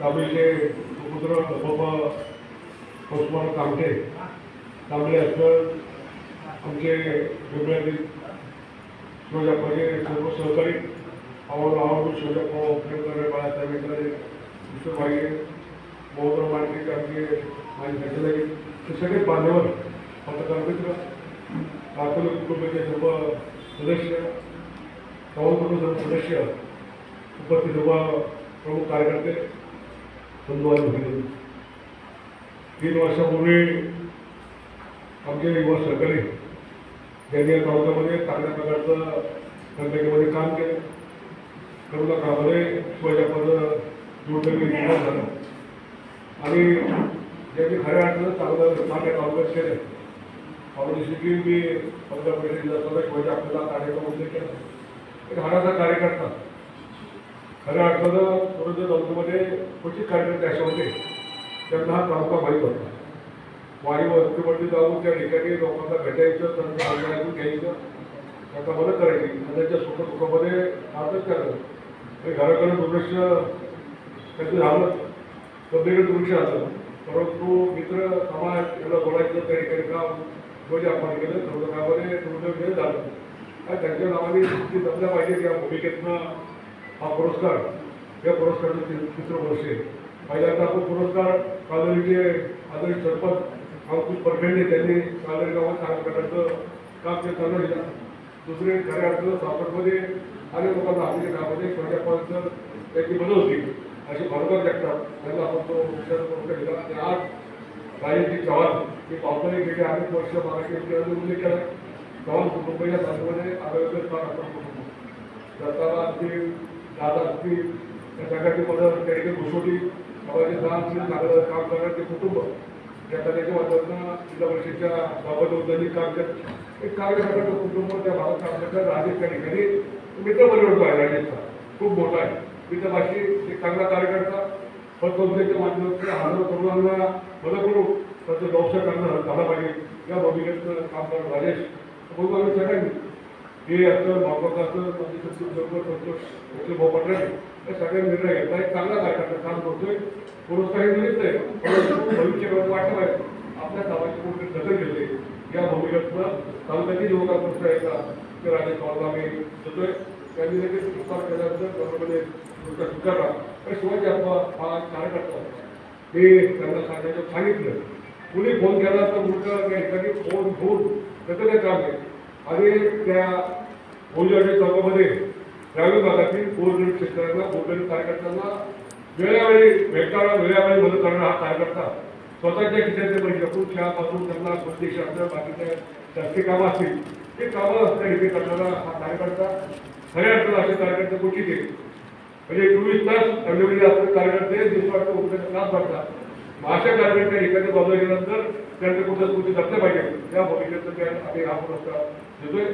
कांबळीचे सुपुत्र बाबा उस्मान कामठे. तांबडे असं आमचे वेगवेगळे शिवजाप्पाचे सर्व सहकारी आवड आवडून शिवजाप्पा प्रेमकर बाळासाहेब इंद्राजे विश्वभाई मोहन मांडके आमचे माझे घटना हे सगळे बांधवर पत्रकार मित्र प्राथमिक कुटुंबाचे सर्व सदस्य कवल सर्व सदस्य उपस्थित उभा प्रमुख कार्यकर्ते बंधू आणि तीन वर्षापूर्वी आमचे युवा सहकारी ज्यांनी या तालुक्यामध्ये चांगल्या प्रकारचं संघटनेमध्ये काम केलं. करोना काळामध्ये शिवाजापद दुर्दैवी निर्माण झालं आणि ज्यांनी खऱ्या अर्थानं चांगलं काम या तालुक्यात केलं आपण जसे की मी पंधरा महिने शिवाजी आपल्याला कार्यक्रम केला. एक हाडाचा कार्यकर्ता खऱ्या अर्थानं पुरंदर तालुक्यामध्ये क्वचित कार्यकर्ते असे होते. त्यांना हा तालुका माहीत होता. वारी वस्तीवरती जाऊन त्या ठिकाणी लोकांना भेटायचं त्यांचं आग्रह ऐकून घ्यायचं. त्यांना मदत करायची. आणि त्यांच्या सुखदुःखामध्ये साथच करायचं आणि घराकडे दुर्लक्ष त्याचं झालं? तब्येकडे दुर्लक्ष आलं परंतु मित्र समाज एवढं बोलायचं त्या ठिकाणी काम म्हणजे आपण केलं सर्वकामध्ये दुर्लक्ष झालं. आणि त्यांच्या नावाने ती जपल्या पाहिजे या भूमिकेतनं हा पुरस्कार या पुरस्काराचे चि- चित्र वर्ष आहे पहिल्यांदा आपण पुरस्कार कालरीचे आदरणीय सरपंच अंकुश परखेंडे त्यांनी कालरी गावात चांगल्या प्रकारचं काम करताना चालू दिलं. दुसरे खऱ्या अर्थानं सापटमध्ये अनेक लोकांना आपल्या गावामध्ये स्वतःपर्यंत त्याची मदत होती. अशी भरभर जगतात त्यांना आपण तो विचार करून दिला. आणि आज राजेशजी चव्हाण हे पावसाने गेले अनेक वर्ष महाराष्ट्र उल्लेख केला. चव्हाण कुटुंबाच्या बाजूमध्ये आरोग्य स्थान आपण करताना दत्ताला असतील दादा त्या जगाची मदत त्या ठिकाणी घुसवली समाजाचे लहान असतील चांगलं काम करणार ते कुटुंब. त्या त्याच्या माध्यमातून जिल्हा परिषदेच्या बाबत उद्योगिक काम करत एक कार्य कुटुंब त्या भागात काम करतात राजेश त्या ठिकाणी. मित्र परिवर्तन आहे राजेशचा खूप मोठा आहे. मित्रभाषी एक चांगला कार्यकर्ता. पतसंस्थेच्या माध्यमातून हजारो तरुणांना मदत करू त्याचं व्यवसाय करणं झाला पाहिजे. या भूमिकेचं काम करणार राजेश. बघू आम्ही सगळ्यांनी हे असं महत्वाचं असं म्हणजे संतोष बरोबर संतोष वकील भाऊ पटले या सगळ्या निर्णय घेतला. एक चांगला कार्यकर्ता काम करतोय. पुरस्कार मिळत आहे परंतु भविष्य वाटलं पाहिजे आपल्या गावाची कोणती दखल घेतली? या भूमिकेतनं तालुक्यातील युवका पुरस्कार आहे का ते राजेश पवारला आम्ही देतोय. त्यांनी देखील पुरस्कार केल्यानंतर गव्हर्नमेंटने पुरस्कार स्वीकारला. पण शिवाजी अप्पा हा कार्यकर्ता हे त्यांना सांगायचं सांगितलं. कुणी फोन केला तर मुलगा एखादी फोन घेऊन त्याचं काय काम आहे. आणि त्या भोजनाच्या चौकामध्ये ग्रामीण भागातील गोरगरीब शेतकऱ्यांना गोरगरीब कार्यकर्त्यांना वेळोवेळी भेटणारा वेळोवेळी मदत करणारा हा कार्यकर्ता स्वतःच्या खिशाचे पैसे आपण चहापासून त्यांना स्वदेश आपल्या बाकीच्या शासकीय कामं असतील ते कामं असल्या इथे करणारा हा कार्यकर्ता खऱ्या अर्थानं असे कार्यकर्ते क्वचित म्हणजे चोवीस तास अवेलेबल असणारे कार्यकर्ते दिवसात उपयोग काम करतात. मग अशा एखाद्या बाजूला गेल्यानंतर त्यांचं कुठं कुठे जपलं पाहिजे त्या भूमिकेचं आम्ही हा पुरस्कार देतोय.